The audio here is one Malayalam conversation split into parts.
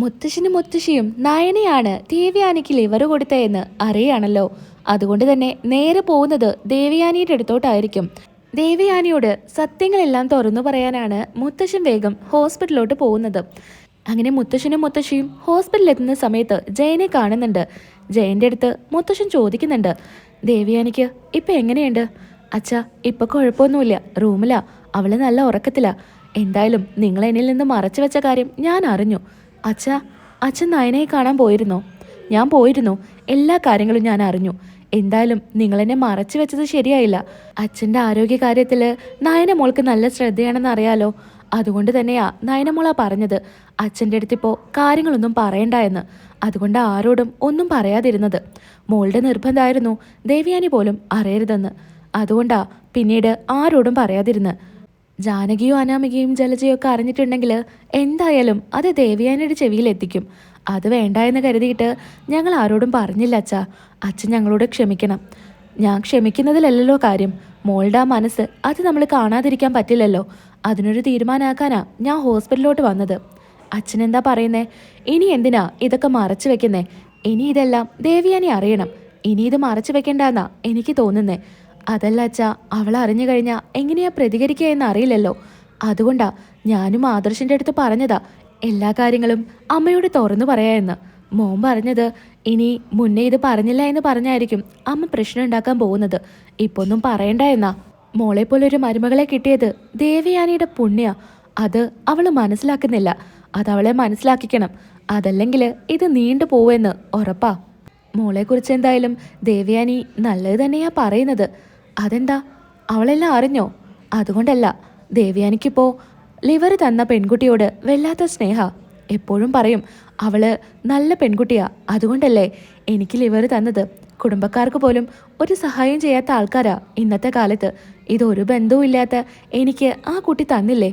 മുത്തശ്ശനും മുത്തശ്ശിയും നയനയാണ് ദേവയാനിക്ക് ലിവർ കൊടുത്തതെന്ന് അറിയാണല്ലോ. അതുകൊണ്ട് തന്നെ നേരെ പോകുന്നത് ദേവയാനിയുടെ അടുത്തോട്ടായിരിക്കും. ദേവയാനിയോട് സത്യങ്ങളെല്ലാം തുറന്നു പറയാനാണ് മുത്തശ്ശൻ വേഗം ഹോസ്പിറ്റലിലോട്ട് പോകുന്നത്. അങ്ങനെ മുത്തശ്ശനും മുത്തശ്ശിയും ഹോസ്പിറ്റലിൽ എത്തുന്ന സമയത്ത് ജയനെ കാണുന്നുണ്ട്. ജയന്റെ അടുത്ത് മുത്തശ്ശൻ ചോദിക്കുന്നുണ്ട് ദേവയാനിക്ക് ഇപ്പം എങ്ങനെയുണ്ട്? അച്ഛാ ഇപ്പം കുഴപ്പമൊന്നുമില്ല. റൂമിലാ. അവൾ നല്ല ഉറക്കത്തിലാ. എന്തായാലും നിങ്ങൾ എന്നിൽ നിന്ന് മറച്ചു വെച്ച കാര്യം ഞാൻ അറിഞ്ഞു. അച്ഛാ അച്ഛൻ നയനയെ കാണാൻ പോയിരുന്നോ. ഞാൻ പോയിരുന്നു. എല്ലാ കാര്യങ്ങളും ഞാൻ അറിഞ്ഞു. എന്തായാലും നിങ്ങൾ എന്നെ മറച്ചു വെച്ചത് ശരിയായില്ല. അച്ഛന്റെ ആരോഗ്യ കാര്യത്തിൽ നയന മോൾക്ക് നല്ല ശ്രദ്ധയാണെന്ന് അറിയാലോ? അതുകൊണ്ട് തന്നെയാ നയനമോള പറഞ്ഞത്. അച്ഛന്റെ അടുത്തിപ്പോൾ കാര്യങ്ങളൊന്നും പറയണ്ട എന്ന്. അതുകൊണ്ട് ആരോടും ഒന്നും പറയാതിരുന്നത്. മോളുടെ നിർബന്ധമായിരുന്നു ദേവിയാനി പോലും അറിയരുതെന്ന്. അതുകൊണ്ടാ പിന്നീട് ആരോടും പറയാതിരുന്ന്. ജാനകിയും അനാമികയും ജലജയോ ഒക്കെ അറിഞ്ഞിട്ടുണ്ടെങ്കിൽ എന്തായാലും അത് ദേവിയാനയുടെ ചെവിയിൽ എത്തിക്കും അത് വേണ്ട എന്ന് കരുതിയിട്ട് ഞങ്ങൾ ആരോടും പറഞ്ഞില്ല അച്ഛ. അച്ഛൻ ഞങ്ങളോട് ക്ഷമിക്കണം. ഞാൻ ക്ഷമിക്കുന്നതിലല്ലല്ലോ കാര്യം. മോളുടെ ആ മനസ്സ് അത് നമ്മൾ കാണാതിരിക്കാൻ പറ്റില്ലല്ലോ. അതിനൊരു തീരുമാനമാക്കാനാ ഞാൻ ഹോസ്പിറ്റലിലോട്ട് വന്നത്. അച്ഛൻ എന്താ പറയുന്നേ? ഇനി എന്തിനാ ഇതൊക്കെ മറച്ചു വെക്കുന്നേ? ഇനി ഇതെല്ലാം ദേവിയാനി അറിയണം. ഇനി ഇത് മറച്ചു വെക്കേണ്ടെന്നാ എനിക്ക് തോന്നുന്നേ. അതല്ല അച്ഛാ അവൾ അറിഞ്ഞു കഴിഞ്ഞാൽ എങ്ങനെയാ പ്രതികരിക്കുക എന്ന് അറിയില്ലല്ലോ അതുകൊണ്ടാ ഞാനും ആദർശിന്റെ അടുത്ത് പറഞ്ഞതാ എല്ലാ കാര്യങ്ങളും അമ്മയോട് തുറന്നു പറയാമെന്ന് മോൻ പറഞ്ഞത് ഇനി മുന്നേ ഇത് പറഞ്ഞില്ല എന്ന് പറഞ്ഞായിരിക്കും അമ്മ പ്രശ്നം ഉണ്ടാക്കാൻ പോകുന്നത്. ഇപ്പൊന്നും പറയണ്ട എന്നാ. മോളെ പോലെ ഒരു മരുമകളെ കിട്ടിയത് ദേവയാനിയുടെ പുണ്യ. അത് അവൾ മനസ്സിലാക്കുന്നില്ല. അതവളെ മനസ്സിലാക്കിക്കണം. അതല്ലെങ്കിൽ ഇത് നീണ്ടു പോവെന്ന് ഉറപ്പാ. മോളെക്കുറിച്ച് എന്തായാലും ദേവയാനി നല്ലത് തന്നെയാ പറയുന്നത്. അതെന്താ? അവളെല്ലാം അറിഞ്ഞോ? അതുകൊണ്ടല്ല. ദേവിയാനിക്കിപ്പോ ലിവർ തന്ന പെൺകുട്ടിയോട് വല്ലാത്ത സ്നേഹ. എപ്പോഴും പറയും അവൾ നല്ല പെൺകുട്ടിയാ. അതുകൊണ്ടല്ലേ എനിക്ക് ലിവർ തന്നത്. കുടുംബക്കാർക്ക് പോലും ഒരു സഹായം ചെയ്യാത്ത ആൾക്കാരാ ഇന്നത്തെ കാലത്ത്. ഇതൊരു ബന്ധവും ഇല്ലാത്ത എനിക്ക് ആ കുട്ടി തന്നില്ലേ?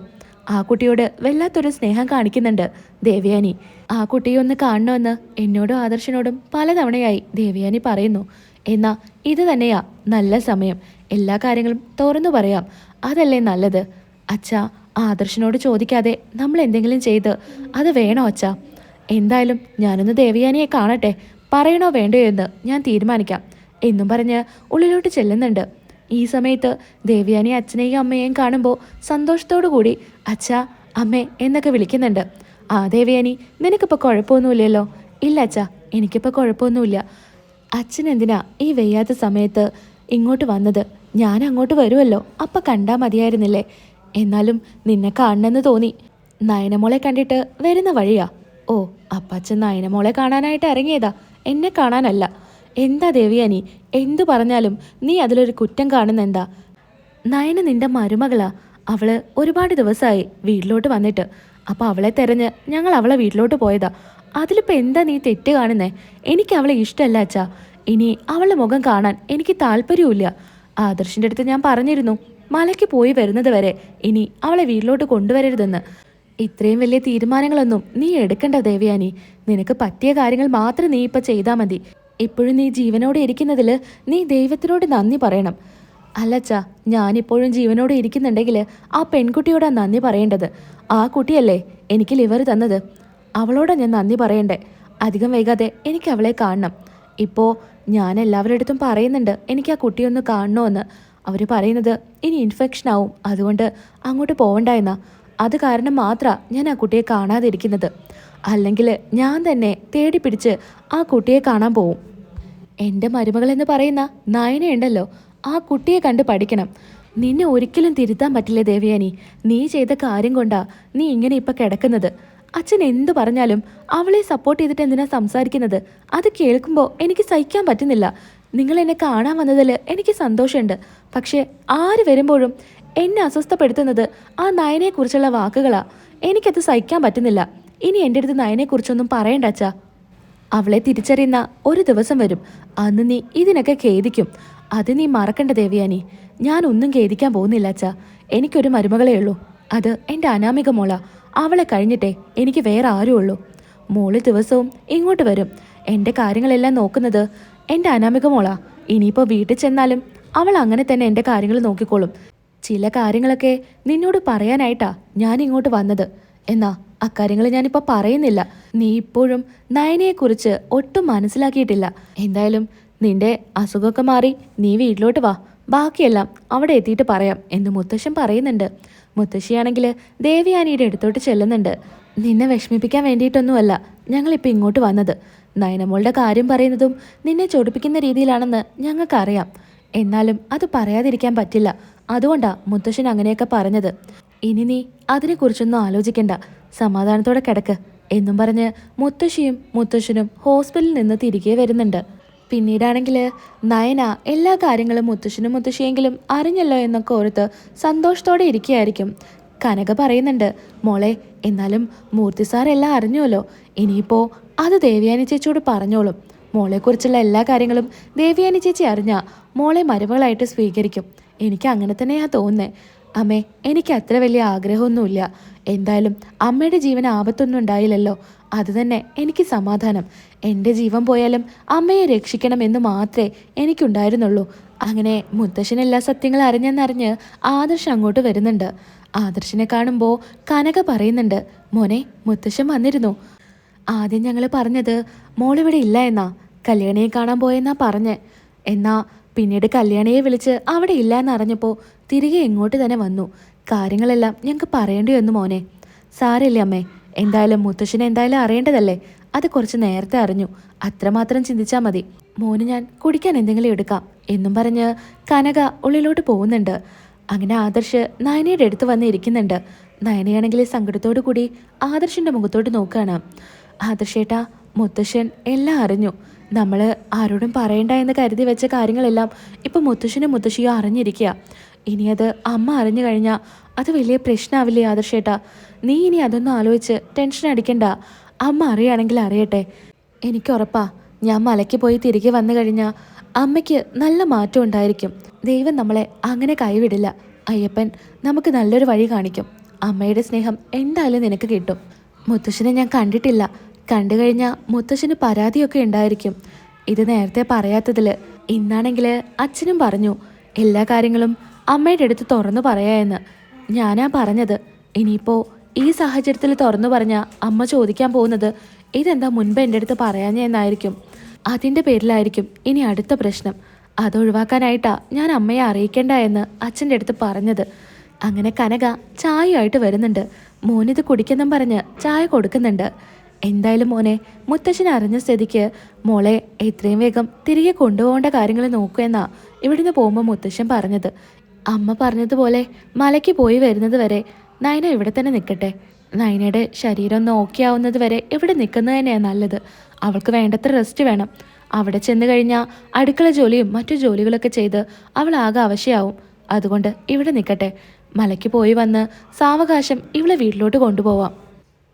ആ കുട്ടിയോട് വല്ലാത്തൊരു സ്നേഹം കാണിക്കുന്നുണ്ട് ദേവയാനി. ആ കുട്ടിയെ ഒന്ന് കാണണമെന്ന് എന്നോടും ആദർശനോടും പലതവണയായി ദേവയാനി പറയുന്നു. എന്നാ ഇത് തന്നെയാ. നല്ല സമയം. എല്ലാ കാര്യങ്ങളും തുറന്നു പറയാം. അതല്ലേ നല്ലത്? അച്ഛാ ആദർശനോട് ചോദിക്കാതെ നമ്മൾ എന്തെങ്കിലും ചെയ്ത് അത് വേണോ അച്ഛാ? എന്തായാലും ഞാനൊന്ന് ദേവയാനിയെ കാണട്ടെ. പറയണോ വേണ്ടയോ എന്ന് ഞാൻ തീരുമാനിക്കാം. എന്നും പറഞ്ഞ് ഉള്ളിലോട്ട് ചെല്ലുന്നുണ്ട്. ഈ സമയത്ത് ദേവിയാനി അച്ഛനെയും അമ്മയെയും കാണുമ്പോൾ സന്തോഷത്തോടു കൂടി അച്ഛാ അമ്മേ എന്നൊക്കെ വിളിക്കുന്നുണ്ട്. ആ ദേവിയാനി നിനക്കിപ്പോൾ കുഴപ്പമൊന്നുമില്ലല്ലോ? ഇല്ല അച്ഛാ എനിക്കിപ്പോൾ കുഴപ്പമൊന്നുമില്ല. അച്ഛൻ എന്തിനാ ഈ വെയ്യാത്ത സമയത്ത് ഇങ്ങോട്ട് വന്നത്? ഞാൻ അങ്ങോട്ട് വരുമല്ലോ. അപ്പം കണ്ടാ മതിയായിരുന്നില്ലേ? എന്നാലും നിന്നെ കാണണമെന്ന് തോന്നി. നയനമോളെ കണ്ടിട്ട് വരുന്ന വഴിയാ. ഓ അപ്പച്ചൻ നയനമോളെ കാണാനായിട്ട് ഇറങ്ങിയതാ. എന്നെ കാണാനല്ല. എന്താ ദേവിയാനി എന്തു പറഞ്ഞാലും നീ അതിലൊരു കുറ്റം കാണുന്ന എന്താ നയന നിന്റെ മരുമകളാ. അവൾ ഒരുപാട് ദിവസമായി വീട്ടിലോട്ട് വന്നിട്ട്. അപ്പൊ അവളെ തെരഞ്ഞ് ഞങ്ങൾ അവളെ വീട്ടിലോട്ട് പോയതാ. അതിലിപ്പോ എന്താ നീ തെറ്റ് കാണുന്നേ? എനിക്ക് അവളെ ഇഷ്ടമല്ല അച്ഛാ. ഇനി അവളുടെ മുഖം കാണാൻ എനിക്ക് താല്പര്യമില്ല ആദർശിന്റെ അടുത്ത് ഞാൻ പറഞ്ഞിരുന്നു മലയ്ക്ക് പോയി വരുന്നത് വരെ ഇനി അവളെ വീട്ടിലോട്ട് കൊണ്ടുവരരുതെന്ന്. ഇത്രയും വലിയ തീരുമാനങ്ങളൊന്നും നീ എടുക്കണ്ട ദേവയാനി. നിനക്ക് പറ്റിയ കാര്യങ്ങൾ മാത്രം നീ ഇപ്പൊ ചെയ്താൽ മതി. ഇപ്പോഴും നീ ജീവനോടെ ഇരിക്കുന്നതിൽ നീ ദൈവത്തിനോട് നന്ദി പറയണം. അല്ലച്ച ഞാനിപ്പോഴും ജീവനോടെ ഇരിക്കുന്നുണ്ടെങ്കിൽ ആ പെൺകുട്ടിയോടാ നന്ദി പറയേണ്ടത്. ആ കുട്ടിയല്ലേ എനിക്ക് ലിവർ തന്നത്. അവളോടാ ഞാൻ നന്ദി പറയണ്ടേ. അധികം വൈകാതെ എനിക്ക് അവളെ കാണണം. ഇപ്പോൾ ഞാൻ എല്ലാവരുടെ അടുത്തും പറയുന്നുണ്ട് എനിക്ക് ആ കുട്ടിയൊന്ന് കാണണമെന്ന് അവർ പറയുന്നത് ഇനി ഇൻഫെക്ഷൻ ആവും അതുകൊണ്ട് അങ്ങോട്ട് പോകണ്ട എന്നാ അത് കാരണം മാത്രമാണ് ഞാൻ ആ കുട്ടിയെ കാണാതിരിക്കുന്നത്. അല്ലെങ്കിൽ ഞാൻ തന്നെ തേടി പിടിച്ച് ആ കുട്ടിയെ കാണാൻ പോവും. എന്റെ മരുമകൾ എന്ന് പറയുന്ന നായനയുണ്ടല്ലോ ആ കുട്ടിയെ കണ്ട് പഠിക്കണം. നിന്നെ ഒരിക്കലും തിരുത്താൻ പറ്റില്ല ദേവയാനി? നീ ചെയ്ത കാര്യം കൊണ്ടാ നീ ഇങ്ങനെ ഇപ്പം കിടക്കുന്നത്. അച്ഛൻ എന്തു പറഞ്ഞാലും അവളെ സപ്പോർട്ട് ചെയ്തിട്ട് എന്തിനാ സംസാരിക്കുന്നത്? അത് കേൾക്കുമ്പോൾ എനിക്ക് സഹിക്കാൻ പറ്റുന്നില്ല. നിങ്ങൾ എന്നെ കാണാൻ വന്നതിൽ എനിക്ക് സന്തോഷമുണ്ട്. പക്ഷേ ആര് വരുമ്പോഴും എന്നെ അസ്വസ്ഥപ്പെടുത്തുന്നത് ആ നയനെക്കുറിച്ചുള്ള വാക്കുകളാ. എനിക്കത് സഹിക്കാൻ പറ്റുന്നില്ല. ഇനി എന്റെ അടുത്ത് നയനെക്കുറിച്ചൊന്നും പറയണ്ട അച്ഛാ. അവളെ തിരിച്ചറിയുന്ന ഒരു ദിവസം വരും. അന്ന് നീ ഇതിനൊക്കെ ഖേദിക്കും. അത് നീ മറക്കണ്ട ദേവിയാനി ഞാൻ ഒന്നും ഖേദിക്കാൻ പോകുന്നില്ല അച്ഛാ. എനിക്കൊരു മരുമകളേ ഉള്ളൂ. അത് എന്റെ അനാമിക മോള. അവളെ കഴിഞ്ഞിട്ടേ എനിക്ക് വേറെ ആരും ഉള്ളൂ മോൾ ദിവസവും ഇങ്ങോട്ട് വരും. എന്റെ കാര്യങ്ങളെല്ലാം നോക്കുന്നത് എന്റെ അനാമിക മോളാ ഇനിയിപ്പോൾ വീട്ടിൽ ചെന്നാലും അവൾ അങ്ങനെ തന്നെ എന്റെ കാര്യങ്ങൾ നോക്കിക്കോളും. ചില കാര്യങ്ങളൊക്കെ നിന്നോട് പറയാനായിട്ടാ ഞാൻ ഇങ്ങോട്ട് വന്നത്. എന്നാ അക്കാര്യങ്ങൾ ഞാനിപ്പോൾ പറയുന്നില്ല. നീ ഇപ്പോഴും നയനയെക്കുറിച്ച് ഒട്ടും മനസ്സിലാക്കിയിട്ടില്ല. എന്തായാലും നിന്റെ അസുഖമൊക്കെ മാറി നീ വീട്ടിലോട്ട് വാ. ബാക്കിയെല്ലാം അവിടെ എത്തിയിട്ട് പറയാം എന്ന് മുത്തശ്ശൻ പറയുന്നുണ്ട്. മുത്തശ്ശിയാണെങ്കിൽ ദേവിയാനിയുടെ അടുത്തോട്ട് ചെല്ലുന്നുണ്ട്. നിന്നെ വിഷമിപ്പിക്കാൻ വേണ്ടിയിട്ടൊന്നുമല്ല ഞങ്ങളിപ്പോൾ ഇങ്ങോട്ട് വന്നത്. നയനമോളുടെ കാര്യം പറയുന്നതും നിന്നെ ചൊടിപ്പിക്കുന്ന രീതിയിലാണെന്ന് ഞങ്ങൾക്കറിയാം. എന്നാലും അത് പറയാതിരിക്കാൻ പറ്റില്ല. അതുകൊണ്ടാ മുത്തശ്ശൻ അങ്ങനെയൊക്കെ പറഞ്ഞത്. ഇനി നീ അതിനെക്കുറിച്ചൊന്നും ആലോചിക്കണ്ട. സമാധാനത്തോടെ കിടക്ക്. എന്നും പറഞ്ഞ് മുത്തശ്ശിയും മുത്തശ്ശനും ഹോസ്പിറ്റലിൽ നിന്ന് തിരികെ വരുന്നുണ്ട്. പിന്നീടാണെങ്കിൽ നയന എല്ലാ കാര്യങ്ങളും മുത്തശ്ശനും മുത്തശ്ശിയെങ്കിലും അറിഞ്ഞല്ലോ എന്നൊക്കെ ഓർത്ത് സന്തോഷത്തോടെ ഇരിക്കുകയായിരിക്കും. കനക പറയുന്നുണ്ട് മോളെ എന്നാലും മൂർത്തി സാർ എല്ലാം അറിഞ്ഞുവല്ലോ. ഇനിയിപ്പോൾ അത് ദേവയാനി ചേച്ചിയോട് പറഞ്ഞോളും. മോളെക്കുറിച്ചുള്ള എല്ലാ കാര്യങ്ങളും ദേവയാനി ചേച്ചി അറിഞ്ഞാൽ മോളെ മരുമകളായിട്ട് സ്വീകരിക്കും. എനിക്ക് അങ്ങനെ തന്നെയാണ് തോന്നുന്നേ. അമ്മേ എനിക്ക് അത്ര വലിയ ആഗ്രഹമൊന്നുമില്ല. എന്തായാലും അമ്മയുടെ ജീവൻ ആപത്തൊന്നും ഉണ്ടായില്ലല്ലോ. അത് തന്നെ എനിക്ക് സമാധാനം. എന്റെ ജീവൻ പോയാലും അമ്മയെ രക്ഷിക്കണമെന്ന് മാത്രമേ എനിക്കുണ്ടായിരുന്നുള്ളൂ. അങ്ങനെ മുത്തശ്ശൻ എല്ലാ സത്യങ്ങളും അറിഞ്ഞെന്നറിഞ്ഞ് ആദർശ് അങ്ങോട്ട് വരുന്നുണ്ട്. ആദർശിനെ കാണുമ്പോൾ കനക പറയുന്നുണ്ട് മോനെ മുത്തശ്ശൻ വന്നിരുന്നു. ആദ്യം ഞങ്ങൾ പറഞ്ഞത് മോളിവിടെ ഇല്ല എന്നാ. കല്യാണിയെ കാണാൻ പോയെന്നാ പറഞ്ഞേ. എന്നാ പിന്നീട് കല്യാണിയെ വിളിച്ച് അവിടെ ഇല്ല എന്നറിഞ്ഞപ്പോൾ തിരികെ ഇങ്ങോട്ട് തന്നെ വന്നു. കാര്യങ്ങളെല്ലാം ഞങ്ങൾക്ക് പറയേണ്ടി വന്നു മോനെ. സാരല്ലേ അമ്മേ എന്തായാലും മുത്തശ്ശിനെ എന്തായാലും അറിയേണ്ടതല്ലേ? അത് കുറച്ച് നേരത്തെ അറിഞ്ഞു. അത്രമാത്രം ചിന്തിച്ചാൽ മതി. മോന് ഞാൻ കുടിക്കാൻ എന്തെങ്കിലും എടുക്കാം എന്നും പറഞ്ഞ് കനക ഉള്ളിലോട്ട് പോകുന്നുണ്ട്. അങ്ങനെ ആദർശ് നയനയുടെ അടുത്ത് വന്ന് ഇരിക്കുന്നുണ്ട്. നയനയാണെങ്കിൽ സങ്കടത്തോടു കൂടി ആദർശിന്റെ മുഖത്തോട്ട് നോക്കുകയാണ് ആദർശേട്ടാ മുത്തശ്ശൻ എല്ലാം അറിഞ്ഞു. നമ്മൾ ആരോടും പറയണ്ട എന്ന് കരുതി വെച്ച കാര്യങ്ങളെല്ലാം ഇപ്പം മുത്തശ്ശനും മുത്തശ്ശിയും അറിഞ്ഞിരിക്കുക ഇനി അത് അമ്മ അറിഞ്ഞു കഴിഞ്ഞാൽ അത് വലിയ പ്രശ്നമാവില്ലേ ആദർശേട്ടാ. നീ ഇനി അതൊന്നും ആലോചിച്ച് ടെൻഷൻ അടിക്കണ്ട. അമ്മ അറിയുകയാണെങ്കിൽ അറിയട്ടെ. എനിക്ക് ഉറപ്പാ ഞാൻ മലയ്ക്ക് പോയി തിരികെ വന്നു കഴിഞ്ഞാൽ അമ്മയ്ക്ക് നല്ല മാറ്റം ഉണ്ടായിരിക്കും. ദൈവം നമ്മളെ അങ്ങനെ കൈവിടില്ല. അയ്യപ്പൻ നമുക്ക് നല്ലൊരു വഴി കാണിക്കും. അമ്മയുടെ സ്നേഹം എന്തായാലും നിനക്ക് കിട്ടും. മുത്തശ്ശനെ ഞാൻ കണ്ടിട്ടില്ല. കണ്ടു കഴിഞ്ഞാൽ മുത്തശ്ശന് പരാതിയൊക്കെ ഉണ്ടായിരിക്കും. ഇത് നേരത്തെ പറയാത്തതിൽ ഇന്നാണെങ്കിൽ അച്ഛനും പറഞ്ഞു എല്ലാ കാര്യങ്ങളും അമ്മയുടെ അടുത്ത് തുറന്നു പറയാമെന്ന് ഞാനാ പറഞ്ഞത് ഇനിയിപ്പോൾ ഈ സാഹചര്യത്തിൽ തുറന്നു പറഞ്ഞാൽ അമ്മ ചോദിക്കാൻ പോകുന്നത് ഇതെന്താ മുൻപ് എന്റെ അടുത്ത് പറയാഞ്ഞെന്നായിരിക്കും അതിന്റെ പേരിലായിരിക്കും ഇനി അടുത്ത പ്രശ്നം. അത് ഒഴിവാക്കാനായിട്ടാ ഞാൻ അമ്മയെ അറിയിക്കേണ്ട എന്ന് അച്ഛന്റെ അടുത്ത് പറഞ്ഞത്. അങ്ങനെ കനക ചായയായിട്ട് വരുന്നുണ്ട്. മോനിത് കുടിക്കുന്നും പറഞ്ഞ് ചായ കൊടുക്കുന്നുണ്ട്. എന്തായാലും മോനെ മുത്തശ്ശൻ അറിഞ്ഞ സ്ഥിതിക്ക് മോളെ എത്രയും വേഗം തിരികെ കൊണ്ടുപോകേണ്ട കാര്യങ്ങൾ നോക്കുമെന്നാ ഇവിടുന്ന് പോകുമ്പോൾ മുത്തശ്ശൻ പറഞ്ഞത്. അമ്മ പറഞ്ഞതുപോലെ മലയ്ക്ക് പോയി വരുന്നത് വരെ നയന ഇവിടെ തന്നെ നിൽക്കട്ടെ. നയനയുടെ ശരീരം ഒന്ന് ഓക്കെ ആവുന്നത് വരെ ഇവിടെ നിൽക്കുന്നത് തന്നെയാണ് നല്ലത്. അവൾക്ക് വേണ്ടത്ര റെസ്റ്റ് വേണം. അവിടെ ചെന്ന് കഴിഞ്ഞാൽ അടുക്കള ജോലിയും മറ്റു ജോലികളൊക്കെ ചെയ്ത് അവൾ ആകെ അവശയാവും. അതുകൊണ്ട് ഇവിടെ നിൽക്കട്ടെ. മലയ്ക്ക് പോയി വന്ന് സാവകാശം ഇവളെ വീട്ടിലോട്ട് കൊണ്ടുപോവാം.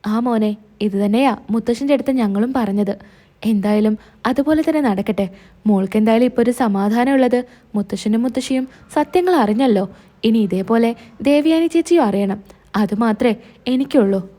ആ മോനെ ഇത് തന്നെയാ മുത്തശ്ശന്റെ അടുത്ത് ഞങ്ങളും പറഞ്ഞത്. എന്തായാലും അതുപോലെ തന്നെ നടക്കട്ടെ. മോൾക്ക് എന്തായാലും ഇപ്പോൾ ഒരു സമാധാനമുള്ളത് മുത്തശ്ശനും മുത്തശ്ശിയും സത്യങ്ങൾ അറിഞ്ഞല്ലോ. ഇനി ഇതേപോലെ ദേവിയാനി ചേച്ചിയും അറിയണം. അതുമാത്രമേ എനിക്കുള്ളൂ.